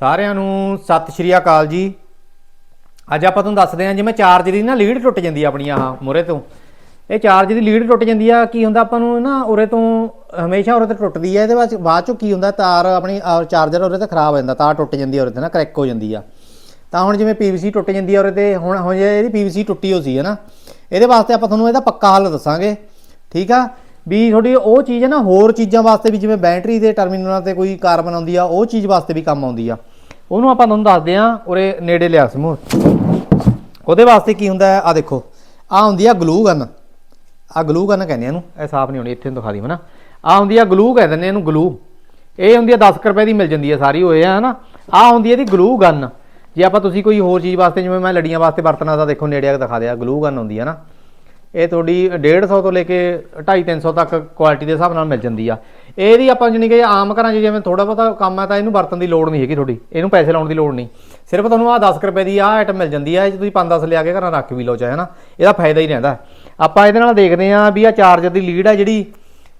ਸਾਰਿਆਂ ਨੂੰ ਸਤਿ ਸ਼੍ਰੀ ਅਕਾਲ ਜੀ। ਅੱਜ ਆਪਾਂ ਤੁਹਾਨੂੰ ਦੱਸਦੇ ਹਾਂ, ਜਿਵੇਂ ਚਾਰਜ ਦੀ ਨਾ ਲੀਡ ਟੁੱਟ ਜਾਂਦੀ ਆ ਆਪਣੀ ਆਹ ਮੁਰੇ ਤੋਂ। ਇਹ ਚਾਰਜ ਦੀ ਲੀਡ ਟੁੱਟ ਜਾਂਦੀ ਆ, ਕੀ ਹੁੰਦਾ ਆਪਾਂ ਨੂੰ ਨਾ ਉਰੇ ਤੋਂ ਹਮੇਸ਼ਾ ਉਰੇ ਤੋਂ ਟੁੱਟਦੀ ਆ, ਇਹਦੇ ਬਾਅਦ ਬਾਅਦ ਚੋਂ ਕੀ ਹੁੰਦਾ, ਤਾਰ ਆਪਣੀ ਚਾਰਜਰ ਉਰੇ ਤੇ ਖਰਾਬ ਹੋ ਜਾਂਦਾ, ਤਾਰ ਟੁੱਟ ਜਾਂਦੀ ਆ ਉਰੇ ਤੇ ਨਾ, ਕਰੈਕ ਹੋ ਜਾਂਦੀ ਆ। ਤਾਂ ਹੁਣ ਜਿਵੇਂ ਪੀਵੀਸੀ ਟੁੱਟ ਜਾਂਦੀ ਆ ਉਰੇ ਤੇ, ਹੁਣ ਹੁਣ ਜੇ ਇਹਦੀ ਪੀਵੀਸੀ ਟੁੱਟੀ ਹੋ ਸੀ ਹੈ ਨਾ ਇਹਦੇ ਵਾਸਤੇ ਆਪਾਂ ਤੁਹਾਨੂੰ ਇਹਦਾ ਪੱਕਾ ਹੱਲ ਦੱਸਾਂਗੇ, ਠੀਕ ਆ? ਵੀ ਤੁਹਾਡੀ ਉਹ ਚੀਜ਼ ਹੈ ਨਾ, ਹੋਰ ਚੀਜ਼ਾਂ ਵਾਸਤੇ ਵੀ ਜਿਵੇਂ ਬੈਟਰੀ ਦੇ ਟਰਮੀਨਲਾਂ ਤੇ ਕੋਈ ਕਾਰਬਨ ਆਉਂਦੀ ਆ, ਉਹ ਚੀਜ਼ ਵਾਸਤੇ ਵੀ ਕੰਮ ਆਉਂਦੀ ਆ। ਉਹਨੂੰ ਆਪਾਂ ਤੁਹਾਨੂੰ ਦੱਸਦੇ ਆ ਉਰੇ ਨੇੜੇ ਲਿਆ ਸਮੂਹ। ਉਹਦੇ ਵਾਸਤੇ ਕੀ ਹੁੰਦਾ ਆ ਦੇਖੋ ਆ ਹੁੰਦੀ ਆ ਗਲੂ ਗਨ ਆ ਗਲੂ ਗਨ ਕਹਿੰਦੇ ਇਹਨੂੰ, ਇਹ ਸਾਫ਼ ਨਹੀਂ ਹੋਣੀ, ਇੱਥੇ ਨੂੰ ਦਿਖਾ ਦੀ ਹਨਾ ਆ ਹੁੰਦੀ ਆ ਗਲੂ ਕਹਿੰਦੇ ਨੇ ਇਹਨੂੰ ਗਲੂ ਇਹ ਹੁੰਦੀ ਆ 10 ਕੁ ਰੁਪਏ ਦੀ ਮਿਲ ਜਾਂਦੀ ਆ ਸਾਰੀ ਹੋਏ ਆ, ਹਨਾ। ਆ ਹੁੰਦੀ ਆ ਇਹਦੀ ਗਲੂ ਗਨ ਜੇ ਆਪਾਂ ਤੁਸੀਂ ਕੋਈ ਹੋਰ ਚੀਜ਼ ਵਾਸਤੇ, ਜਿਵੇਂ ਮੈਂ ਲੜੀਆਂ ਵਾਸਤੇ ਵਰਤਣਾ ਤਾਂ ਦੇਖੋ ਨੇੜੇ ਆ ਕੇ ਦਿਖਾ ਦਿਆ ਗਲੂ ਗਨ ਹੁੰਦੀ ਆ ਨਾ। ਇਹ ਤੁਹਾਡੀ 150 ਤੋਂ ਲੈ ਕੇ 250 300 ਤੱਕ ਕੁਆਲਿਟੀ ਦੇ ਹਿਸਾਬ ਨਾਲ ਮਿਲ ਜਾਂਦੀ ਆ। ਇਹਦੀ ਆਪਾਂ ਜਾਣੀ ਕਿ ਆਮ ਘਰਾਂ 'ਚ ਜਿਵੇਂ ਥੋੜਾ ਬਹੁਤਾ ਕੰਮ ਆ ਤਾਂ ਇਹਨੂੰ ਵਰਤਣ ਦੀ ਲੋੜ ਨਹੀਂ ਹੈਗੀ ਤੁਹਾਡੀ। ਇਹਨੂੰ ਪੈਸੇ ਲਾਉਣ ਦੀ ਲੋੜ ਨਹੀਂ। ਸਿਰਫ ਤੁਹਾਨੂੰ ਆ 10 ਕੁ ਰੁਪਏ ਦੀ ਆ ਆਈਟਮ ਮਿਲ ਜਾਂਦੀ ਆ, ਇਹ ਤੁਸੀਂ 5-10 ਲਿਆ ਕੇ ਘਰਾਂ ਰੱਖ ਵੀ ਲਓ ਚਾਹੇ ਨਾ ਇਹਦਾ ਫਾਇਦਾ ਹੀ ਰਹਿੰਦਾ। ਆਪਾਂ ਇਹਦੇ ਨਾਲ ਦੇਖਦੇ ਆ ਵੀ ਆ ਚਾਰਜਰ ਦੀ ਲੀਡ ਆ ਜਿਹੜੀ,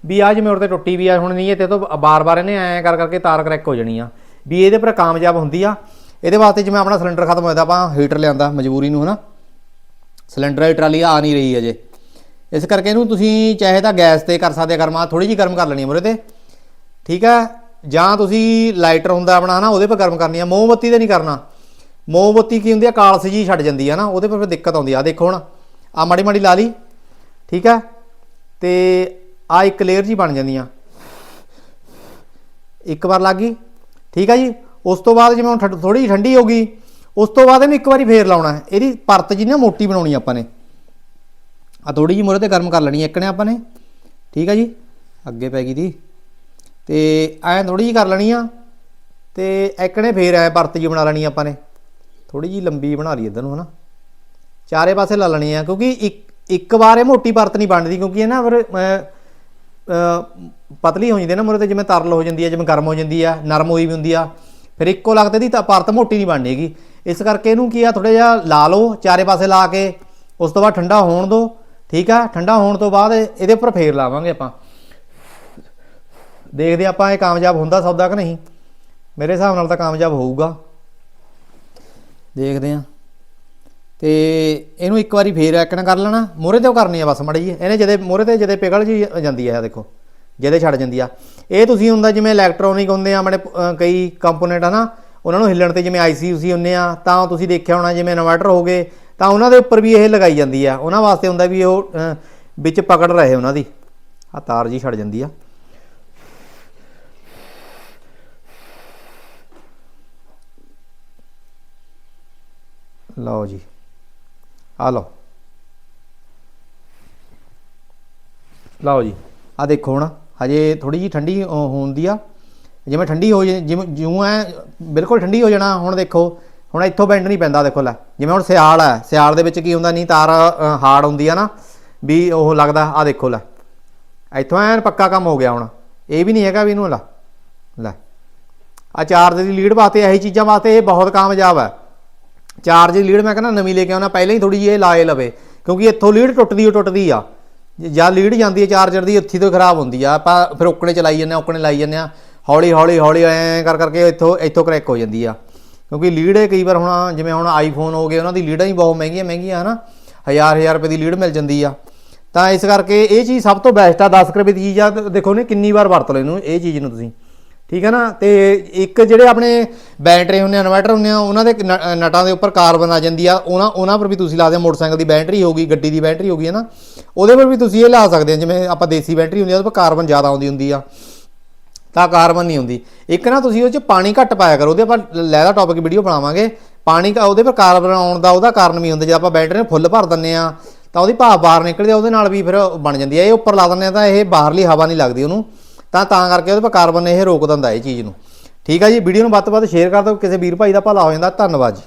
ਵੀ ਆ ਜਿਵੇਂ ਉਹਦੇ ਤੇ ਟੁੱਟੀ ਵੀ ਆ, ਹੁਣ ਨਹੀਂ ਇਹ ਤੇ ਤੋਂ ਬਾਰ-ਬਾਰ ਇਹਨੇ ਐਂ ਕਰ ਕਰਕੇ ਤਾਰ ਕਰੈਕ ਹੋ ਜਾਣੀ ਆ। ਵੀ ਇਹਦੇ ਪਰ ਕਾਮਯਾਬ ਹੁੰਦੀ ਆ। ਇਹਦੇ ਵਾਸਤੇ ਜਿਵੇਂ ਆਪਣਾ ਸਿਲੰਡਰ ਖਤਮ ਹੋਇਆ ਤਾਂ ਆਪਾਂ ਹੀਟਰ ਲਿਆਂਦਾ ਮਜਬੂਰੀ ਨੂੰ ਹਨਾ। ਸਿਲੰਡਰ ਵਾਲੀ ਟਰਾਲੀ ਆ ਨਹੀਂ ਰਹੀ ਅਜੇ। ਇਸ ਕਰਕੇ ਇਹਨੂੰ ਤੁਸੀਂ ਚਾਹੇ ਤਾਂ ਗੈਸ ਤੇ ਕਰ ਸਕਦੇ ਆ ਗਰਮਾ ਥੋੜੀ ਜਿਹੀ ਗਰਮ ਕਰ ਲੈਣੀ ਆ ਮੁਰੇ ਤੇ। ਠੀਕ ਹੈ ਜਾਂ ਤੁਸੀਂ ਲਾਈਟਰ ਹੁੰਦਾ ਆਪਣਾ ਨਾ ਉਹਦੇ 'ਤੇ ਗਰਮ ਕਰਨੀ ਆ। ਮੋਮਬੱਤੀ ਤੇ ਨਹੀਂ ਕਰਨਾ। ਮੋਮਬੱਤੀ ਕੀ ਹੁੰਦੀ ਆ? ਕਾਲਸ ਜੀ ਛੱਡ ਜਾਂਦੀ ਆ ਨਾ ਉਹਦੇ 'ਤੇ ਫਿਰ ਦਿੱਕਤ ਆਉਂਦੀ ਆ। ਆਹ ਦੇਖੋ ਹੁਣ ਆ ਮਾੜੀ ਮਾੜੀ ਲਾ ਲਈ। ਠੀਕ ਹੈ ਤੇ ਆ ਇੱਕ ਲੇਅਰ ਜੀ ਬਣ ਜਾਂਦੀਆਂ ਇੱਕ ਵਾਰ ਲੱਗ ਗਈ। ਠੀਕ ਹੈ ਜੀ? ਉਸ ਤੋਂ ਬਾਅਦ ਜਿਵੇਂ ਹੁਣ ਥੋੜੀ ਜਿਹੀ ਠੰਡੀ ਹੋ ਗਈ, ਉਸ ਤੋਂ ਬਾਅਦ ਇਹਨੂੰ ਇੱਕ ਵਾਰੀ ਫੇਰ ਲਾਉਣਾ। ਇਹਦੀ ਪਰਤ ਜੀ ਨਾ ਮੋਟੀ ਬਣਾਉਣੀ ਆਪਾਂ ਨੇ। ਆ ਥੋੜੀ ਜਿਹੀ ਮੁਰੇ ਤੇ ਗਰਮ ਕਰ ਲੈਣੀ ਹੈ ਇੱਕ ਨੇ ਆਪਾਂ ਨੇ। ਠੀਕ ਹੈ ਜੀ? ਅੱਗੇ ਪੈ ਗਈ ਦੀ। ਤੇ ਐਂ ਥੋੜੀ ਜਿਹੀ ਕਰ ਲੈਣੀ ਆ, ਤੇ ਇੱਕ ਨੇ ਫੇਰ ਐ ਪਰਤ ਜੀ ਬਣਾ ਲੈਣੀ ਆਪਾਂ ਨੇ। ਥੋੜੀ ਜਿਹੀ ਲੰਬੀ ਬਣਾ ਲਈ ਇਧਰ ਨੂੰ, ਹਨਾ। ਚਾਰੇ ਪਾਸੇ ਲਾ ਲੈਣੀ ਆ, ਕਿਉਂਕਿ ਇੱਕ ਇੱਕ ਵਾਰ ਇਹ ਮੋਟੀ ਪਰਤ ਨਹੀਂ ਬਣਦੀ, ਕਿਉਂਕਿ ਇਹ ਨਾ ਫਿਰ ਪਤਲੀ ਹੋ ਜਾਂਦੀ ਹੈ ਨਾ ਮੁਰੇ ਤੇ ਜਿਵੇਂ ਤਰਲ ਹੋ ਜਾਂਦੀ ਹੈ ਜਿਵੇਂ ਗਰਮ ਹੋ ਜਾਂਦੀ ਆ, ਨਰਮ ਹੋਈ ਵੀ ਹੁੰਦੀ ਆ। ਫਿਰ ਇੱਕੋ ਲਗਤ ਦੀ ਤਾਂ ਪਰਤ ਮੋਟੀ ਨਹੀਂ ਬਣਨੀ ਹੈਗੀ। ਇਸ ਕਰਕੇ ਇਹਨੂੰ ਕੀ ਆ ਥੋੜਾ ਜਿਹਾ ਲਾ ਲਓ, ਚਾਰੇ ਪਾਸੇ ਲਾ ਕੇ, ਉਸ ਤੋਂ ਬਾਅਦ ਠੰਡਾ ਹੋਣ ਦਿਓ। ਠੀਕ ਆ? ਠੰਡਾ ਹੋਣ ਤੋਂ ਬਾਅਦ ਇਹਦੇ ਉੱਪਰ ਫੇਰ ਲਾਵਾਂਗੇ ਆਪਾਂ। ਦੇਖਦੇ ਆਪਾਂ ਇਹ ਕਾਮਯਾਬ ਹੁੰਦਾ ਸੌਦਾ ਕਿ ਨਹੀਂ। ਮੇਰੇ ਹਿਸਾਬ ਨਾਲ ਤਾਂ ਕਾਮਯਾਬ ਹੋਊਗਾ। ਦੇਖਦੇ ਆ ਤੇ ਇਹਨੂੰ ਇੱਕ ਵਾਰੀ ਫੇਰ ਐਕਣ ਕਰ ਲੈਣਾ। ਮੋਰੇ ਤੇ ਕਰਨੀ ਆ ਬਸ ਮੜੀ ਜੀ ਇਹਨੇ ਜਦੇ ਮੋਰੇ ਤੇ ਜਦੇ ਪਿਘਲ ਜੀ ਜਾਂਦੀ ਆ ਦੇਖੋ। ਜਦੇ ਛੱਡ ਜਾਂਦੀ ਆ। ਇਹ ਤੁਸੀਂ ਹੁੰਦਾ ਜਿਵੇਂ ਇਲੈਕਟ੍ਰੋਨਿਕ ਹੁੰਦੇ ਆ, ਆਪਣੇ ਕਈ ਕੰਪੋਨੈਂਟ ਆ ਨਾ, ਉਹਨਾਂ ਨੂੰ ਹਿੱਲਣ ਤੇ ਜਿਵੇਂ ਆਈਸੀ ਉਸੀ ਹੁੰਦੇ ਆ, ਤਾਂ ਤੁਸੀਂ ਦੇਖਿਆ ਹੋਣਾ ਜਿਵੇਂ ਇਨਵਰਟਰ ਹੋ ਗਏ ਤਾਂ ਉਹਨਾਂ ਦੇ ਉੱਪਰ ਵੀ ਇਹ ਲਗਾਈ ਜਾਂਦੀ ਆ। ਉਹਨਾਂ ਵਾਸਤੇ ਹੁੰਦਾ ਵੀ ਉਹ ਵਿੱਚ ਪਕੜ ਰਹੇ ਉਹਨਾਂ ਦੀ। ਆ ਤਾਰ ਜੀ ਛੱਡ ਜਾਂਦੀ ਆ। ਲਓ ਜੀ। ਆ ਲਓ। ਲਓ ਜੀ। ਆ ਦੇਖੋ ਹੁਣ ਹਜੇ ਥੋੜੀ ਜੀ ਠੰਡੀ ਅ, ਹੁੰਦੀ ਆ। ਜਿਵੇਂ ਠੰਡੀ ਹੋ ਜੇ ਜਿਵੇਂ ਜਿਉਂ ਐ ਬਿਲਕੁਲ ਠੰਡੀ ਹੋ ਜਾਣਾ ਹੁਣ ਦੇਖੋ। ਹੁਣ ਇੱਥੋਂ ਬੈਂਡ ਨਹੀਂ ਪੈਂਦਾ, ਦੇਖੋ ਲੈ। ਜਿਵੇਂ ਹੁਣ ਸਿਆਲ ਹੈ ਸਿਆਲ ਦੇ ਵਿੱਚ ਕੀ ਹੁੰਦਾ, ਨਹੀਂ ਤਾਰ ਹਾਰਡ ਹੁੰਦੀ ਆ ਨਾ, ਵੀ ਉਹ ਲੱਗਦਾ ਆ ਦੇਖੋ ਲੈ। ਇੱਥੋਂ ਐਨ ਪੱਕਾ ਕੰਮ ਹੋ ਗਿਆ ਹੁਣ। ਇਹ ਵੀ ਨਹੀਂ ਹੈਗਾ ਵੀ ਇਹਨੂੰ ਲੈ। ਲੈ। ਆ ਚਾਰਜ ਦੀ ਲੀਡ ਵਾਸਤੇ ਇਹੀ ਚੀਜ਼ਾਂ ਵਾਸਤੇ ਇਹ ਬਹੁਤ ਕਾਮਯਾਬ ਹੈ ਚਾਰਜ ਦੀ ਲੀਡ ਮੈਂ ਕਹਿੰਦਾ ਨਵੀਂ ਲੈ ਕੇ ਆਉਣਾ, ਪਹਿਲਾਂ ਹੀ ਥੋੜੀ ਜਿਹੀ ਇਹ ਲਾਏ ਲਵੇ, ਕਿਉਂਕਿ ਇੱਥੋਂ ਲੀਡ ਟੁੱਟਦੀ ਓ ਟੁੱਟਦੀ ਆ। ਜਾਂ ਲੀਡ ਜਾਂਦੀ ਹੈ ਚਾਰਜਰ ਦੀ, ਉੱਥੀ ਤੋਂ ਖਰਾਬ ਹੁੰਦੀ ਆ। ਆਪਾਂ ਫਿਰ ਓਕਣੇ ਚਲਾਈ ਜਾਂਦੇ ਆ, ਓਕਣੇ ਲਾਈ ਜਾਂਦੇ ਆ। ਹੌਲੀ ਹੌਲੀ ਹੌਲੀ ਐਂ ਕਰ ਕਰਕੇ ਇੱਥੋਂ ਇੱਥੋਂ ਕਰੈਕ ਹੋ ਜਾਂਦੀ ਆ। ਕਿਉਂਕਿ ਲੀਡ ਕਈ ਵਾਰ ਹੁਣ ਜਿਵੇਂ ਹੁਣ ਆਈਫੋਨ ਹੋ ਗਏ, ਉਹਨਾਂ ਦੀ ਲੀਡਾਂ ਹੀ ਬਹੁਤ ਮਹਿੰਗੀਆਂ ਮਹਿੰਗੀਆਂ, ਹਨਾ? ਹਜ਼ਾਰ ਹਜ਼ਾਰ ਰੁਪਏ ਦੀ ਲੀਡ ਮਿਲ ਜਾਂਦੀ ਆ। ਤਾਂ ਇਸ ਕਰਕੇ ਇਹ ਚੀਜ਼ ਸਭ ਤੋਂ ਬੈਸਟ ਆ 10 ਕੁ ਰੁਪਏ ਦੀ ਚੀਜ਼ ਆ ਦੇਖੋ ਨੇ ਕਿੰਨੀ ਵਾਰ ਵਰਤ ਲਓ ਇਹਨੂੰ ਇਹ ਚੀਜ਼ ਨੂੰ ਤੁਸੀਂ। ਠੀਕ ਹੈ ਨਾ? ਤੇ ਇੱਕ ਜਿਹੜੇ ਆਪਣੇ ਬੈਟਰੀ ਹੁੰਦੇ ਆ, ਇਨਵਰਟਰ ਹੁੰਦੇ ਆ, ਉਹਨਾਂ ਦੇ ਨਟਾਂ ਦੇ ਉੱਪਰ ਕਾਰਬਨ ਆ ਜਾਂਦੀ ਆ, ਉਹਨਾਂ ਉਹਨਾਂ ਪਰ ਵੀ ਤੁਸੀਂ ਲਾ ਦਿਓ, ਮੋਟਰਸਾਈਕਲ ਦੀ ਬੈਟਰੀ ਹੋਗੀ ਗੱਡੀ ਦੀ ਬੈਟਰੀ ਹੋਗੀ ਹੈ ਨਾ ਉਹਦੇ ਪਰ ਵੀ ਤੁਸੀਂ ਇਹ ਲਾ ਸਕਦੇ ਆ ਜਿਵੇਂ ਆਪਾਂ ਦੇਸੀ ਬੈਟਰੀ ਹੁੰਦੀ ਆ, ਉਹਦੇ ਪਰ ਕਾਰਬਨ ਜ਼ਿਆਦਾ ਆਉਂਦੀ ਹੁੰਦੀ ਆ। ਤਾਂ ਕਾਰਬਨ ਨਹੀਂ ਹੁੰਦੀ। ਇੱਕ ਨਾ ਤੁਸੀਂ ਉਹ ਚ ਪਾਣੀ ਘੱਟ ਪਾਇਆ ਕਰੋ, ਉਹਦੇ ਆਪਾਂ ਲੈਦਾ ਟੌਪਿਕ ਵੀਡੀਓ ਬਣਾਵਾਂਗੇ। ਪਾਣੀ ਕਾ- ਉਹਦੇ ਪਰ ਕਾਰਬਨ ਆਉਣ ਦਾ ਉਹਦਾ ਕਾਰਨ ਵੀ ਹੁੰਦਾ ਜੇ ਆਪਾਂ ਬੈਟਰੀ ਨੂੰ ਫੁੱਲ ਭਰ ਦਿੰਨੇ ਆ ਤਾਂ ਉਹਦੀ ਭਾਪ ਬਾਹਰ ਨਿਕਲਦੀ ਆ, ਉਹਦੇ ਨਾਲ ਵੀ ਫਿਰ ਬਣ ਜਾਂਦੀ ਆ। ਇਹ ਉੱਪਰ ਲਾ ਦਿੰਨੇ ਆ ਤਾਂ ਇਹ ਬਾਹਰਲੀ ਹਵਾ ਨਹੀਂ ਲੱਗਦੀ ਉਹਨੂੰ। ਤਾਂ ਤਾਂ ਕਰਕੇ ਉਹਦੇ ਪਰ ਕਾਰਬਨ ਇਹ ਰੋਕ ਦਿੰਦਾ ਇਹ ਚੀਜ਼ ਨੂੰ। ਠੀਕ ਆ ਜੀ ਵੀਡੀਓ ਨੂੰ ਵੱਧ ਤੋਂ ਵੱਧ ਸ਼ੇਅਰ ਕਰ ਦਿਓ। ਕਿਸੇ ਵੀਰ ਭਾਈ ਦਾ ਭਲਾ ਹੋ ਜਾਂਦਾ। ਧੰਨਵਾਦ ਜੀ।